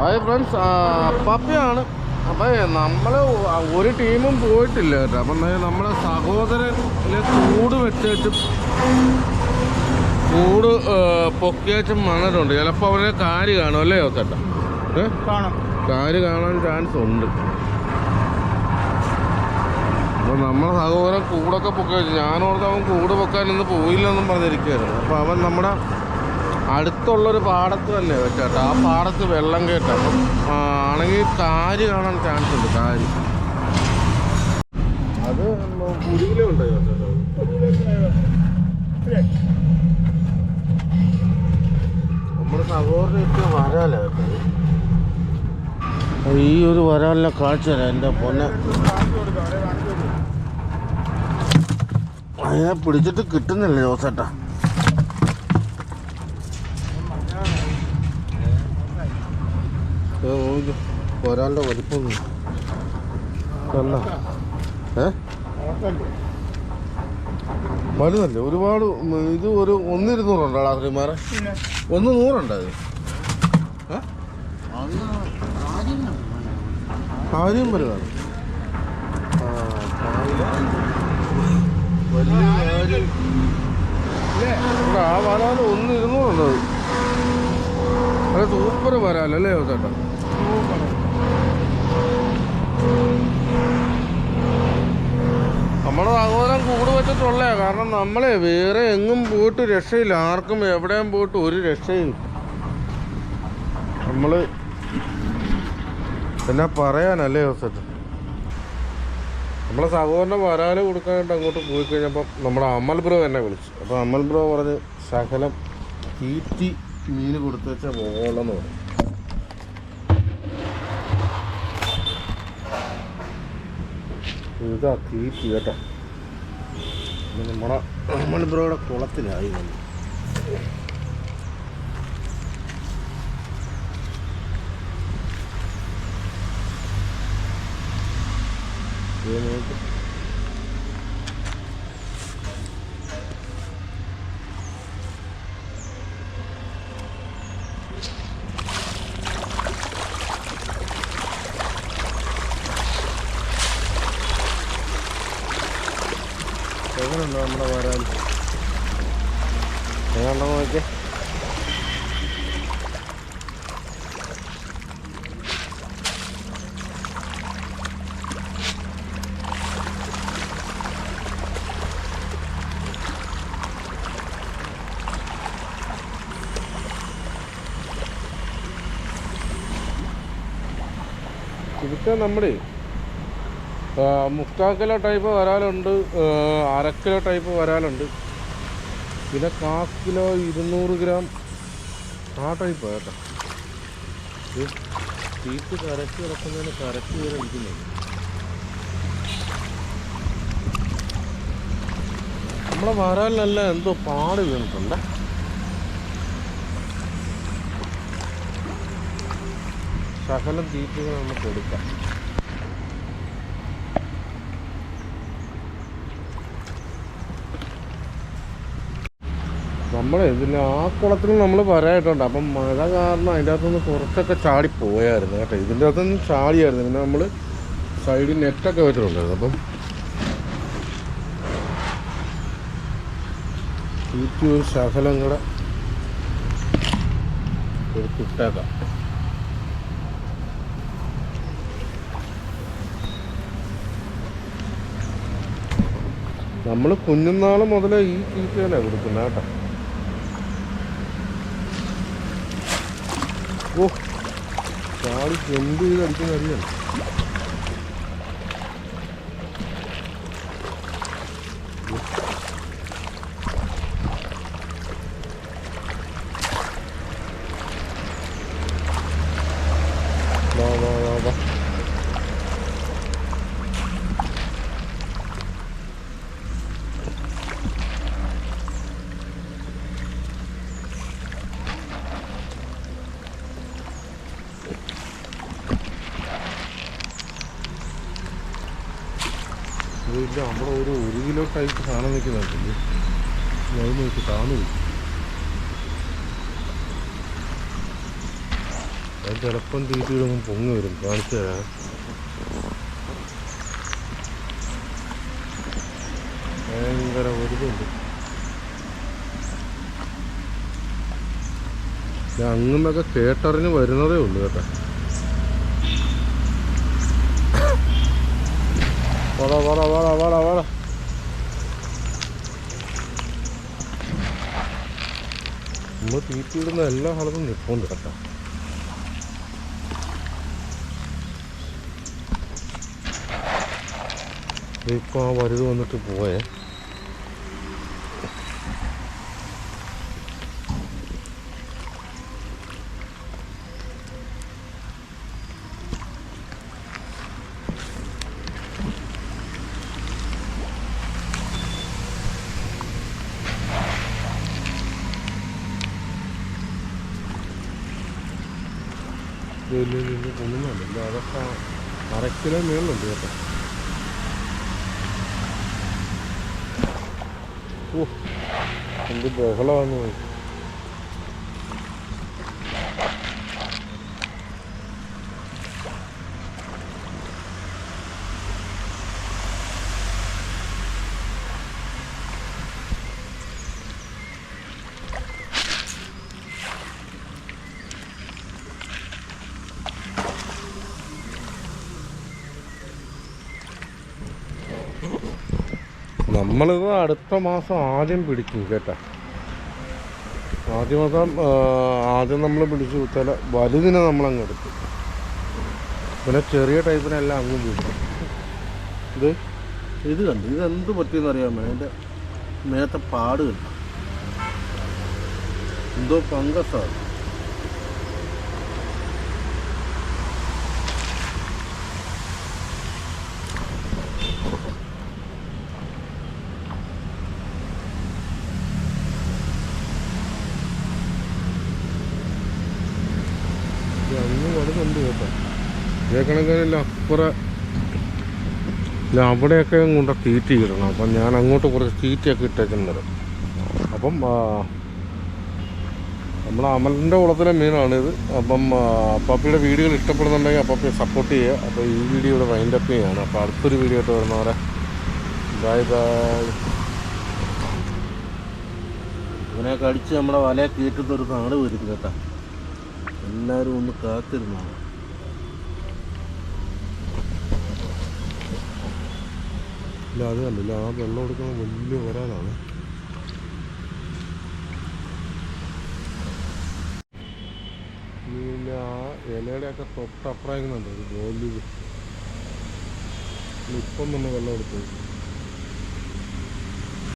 Hi friends പപ്പയാണ്. അപ്പം നമ്മൾ ഒരു ടീമും പോയിട്ടില്ല കേട്ടോ. അപ്പം നമ്മളെ സഹോദരനെ കൂട് വെച്ചേച്ചും കൂട് പൊക്കിയേച്ചും വന്നിട്ടുണ്ട്. ചിലപ്പോൾ അവരെ കാര് കാണും അല്ലേ ചേട്ടാ ഏ? കാണാം. കാര് കാണാൻ ചാൻസ് ഉണ്ട്. അപ്പോൾ നമ്മളെ സഹോദരൻ കൂടൊക്കെ പൊക്കി വെച്ചു ഞാനോർത്ത് അവൻ കൂട് പൊക്കാൻ ഇന്ന് പോയില്ലെന്നും പറഞ്ഞിരിക്കുകയായിരുന്നു. അപ്പോൾ അവൻ നമ്മുടെ അടുത്തുള്ളൊരു പാടത്ത് തന്നെ വെച്ചേട്ടാ ആ പാടത്ത് വെള്ളം കേട്ടോ അപ്പം ആണെങ്കിൽ കാര് കാണാൻ ചാൻസ് ഉണ്ട് കാര് അത് കുരുവിലുണ്ടോ നമ്മുടെ സഹോദരൊക്കെ വരാലോ ഈ ഒരു വരാലിനെ കാഴ്ച തരാം എന്റെ പൊന്നെ. അതിനെ പിടിച്ചിട്ട് കിട്ടുന്നില്ല ജോസേട്ടാ. ഒരാളുടെ വലിപ്പം ഏ? വലുതല്ലേ? ഒരുപാട് ഇത് ഒരു ഒന്നിരുന്നൂറുണ്ടോ പിന്നെ ഒന്ന് നൂറുണ്ടോ അത് വലുതാണ്. കാര്യം. ആ വരാൽ ഒന്ന് ഇരുന്നൂറുണ്ട് അത് സൂപ്പർ വരാലല്ലേ ചേട്ടാ? നമ്മുടെ സഹോദരൻ കൂട് വെച്ചിട്ടുള്ളേ കാരണം നമ്മളെ വേറെ എങ്ങും പോയിട്ട് രക്ഷയില്ല. ആർക്കും എവിടെയും പോയിട്ട് ഒരു രക്ഷയില്ല. നമ്മൾ എന്നാ പറയാനല്ലേ ജോസേട്ടൻ നമ്മളെ സഹോദരന്റെ വരാൽ കൊടുക്കാനായിട്ട് അങ്ങോട്ട് പോയി കഴിഞ്ഞപ്പം നമ്മുടെ അമൽ ബ്രോ എന്നെ വിളിച്ചു. അപ്പോൾ അമൽ ബ്രോ പറഞ്ഞ് ശകലം തീറ്റി മീൻ കൊടുത്തുവെച്ച പോകണമെന്ന് പറഞ്ഞു. ഇതാ തീറ്റി കേട്ടോ നമ്മുടെ ബ്രോയുടെ കുളത്തിലായി വന്നു Thank നോക്ക്. എങ്ങനെയുണ്ടോ നമ്മുടെ വരാൻ? എങ്ങനെയുണ്ടോ നോക്കിയേ. ഇതൊക്കെ നമ്മുടെ മുക്കാൽ കിലോ ടൈപ്പ് വരാലുണ്ട് അര കിലോ ടൈപ്പ് വരാലുണ്ട്. പിന്നെ കാ കിലോ ഇരുന്നൂറ് ഗ്രാം ആ ടൈപ്പ് കേട്ടോ. തീറ്റ് കരച്ച് കിടക്കുന്നതിന് കരച്ച് വരെ ഇരിക്കുന്നുണ്ട് നമ്മളെ വരാലിനല്ല എന്തോ പാട് വീണിട്ടുണ്ട്. ശകലം തീറ്റകൾ നമുക്ക് എടുക്കാം. നമ്മളെ ഇതിന് ആ കുളത്തിൽ നമ്മൾ വരായിട്ടുണ്ട് അപ്പം മഴ കാരണം അതിന്റെ അകത്തുനിന്ന് കുറച്ചൊക്കെ ചാടി പോയായിരുന്നു കേട്ടോ. ഇതിന്റെ അകത്തുനിന്ന് ചാടിയായിരുന്നു. പിന്നെ നമ്മൾ സൈഡിൽ നെറ്റൊക്കെ വെച്ചിട്ടുണ്ടായിരുന്നു. അപ്പം ഒരു ശകലം കൂടെ എടുത്തിട്ടേക്കാം നമ്മൾ കുഞ്ഞുനാൾ മുതലേ ഈ തീറ്റയല്ലേ കൊടുക്കുന്നത് കേട്ടോ. ഓ ചാടി എന്ത് ചെയ്ത് അടിക്കുന്ന അറിയാം. ഇതില്ല നമ്മുടെ ഒരു ഒരു കിലോ ടൈപ്പ് സാധനം നിൽക്കുന്നുണ്ടല്ലേ അത് നോക്കി താന്നു അത് ചിലപ്പം തീറ്റിയിടുമ്പോൾ പൊങ്ങി വരും. കാണിച്ചു തരാം. ഭയങ്കര വലുതുണ്ട് ഞാൻ അങ്ങനെയൊക്കെ കേട്ടറിഞ്ഞ് വരുന്നതേ ഉള്ളൂ കേട്ടോ. വാടാ voilà, voilà, voilà, voilà. നമ്മൾ തീറ്റിയിടുന്ന എല്ലാ സ്ഥലത്തും നിൽപ്പുണ്ട് കേട്ടോ ഇപ്പോൾ ആ വലുത് വന്നിട്ട് പോയേ വലിയ വലിയ കുന്നുമല്ല അതൊക്കെ അര കിലോ കേട്ടോ. ഓ എന്ത് ബഹളമാണെന്ന് നമ്മളിത് അടുത്ത മാസം ആദ്യം പിടിക്കും കേട്ടാ. ആദ്യ മാസം ആദ്യം നമ്മൾ പിടിച്ചു ചില വലുതിനെ നമ്മളങ്ങ് എടുക്കും. പിന്നെ ചെറിയ ടൈപ്പിനെല്ലാം അങ്ങ് പിടിക്കും. ഇത്? ഇത് കണ്ടു. ഇത് എന്ത് പറ്റിയെന്ന് അറിയാൻ എന്റെ മേത്തെ പാട് കണ്ടു. എന്തോ ഫംഗസാണ് ഇത് വലുതുണ്ട് കേട്ടോ. ഇതേ കണക്കിനല്ല അപ്പുറം അവിടെയൊക്കെ കൊണ്ട് തീറ്റി ഇടണം. അപ്പം ഞാൻ അങ്ങോട്ട് കുറച്ച് തീറ്റയൊക്കെ ഇട്ടേക്കുന്നത് അപ്പം നമ്മുടെ അമലിന്റെ കുളത്തിലെ മീനാണിത്. അപ്പം അപ്പാപ്പിയുടെ വീഡിയോകൾ ഇഷ്ടപ്പെടുന്നുണ്ടെങ്കിൽ അപ്പാപ്പിയെ സപ്പോർട്ട് ചെയ്യുക. അപ്പോൾ ഈ വീഡിയോ ഇവിടെ വൈൻഡപ്പ് ചെയ്യുകയാണ്. അപ്പോൾ അടുത്തൊരു വീഡിയോ ആയിട്ട് വരുന്നവരെ ബൈ ബൈ ഇവനെയൊക്കെ അടിച്ച് നമ്മുടെ വലയെ കീറ്റുന്ന ഒരു നാട് വരും കേട്ടോ. എല്ലാവരും ഒന്ന് കാത്തിരുന്നാണ് ഇല്ല അത് കണ്ടില്ല. ആ വെള്ളം എടുക്കുന്ന വലിയ വരാനാണ് പിന്നെ ആ ഇലയുടെയൊക്കെ തൊട്ടപ്പുറങ്ങുന്നുണ്ട് ഒരു ഗോലി. ഇപ്പം തന്നെ വെള്ളം എടുത്തു.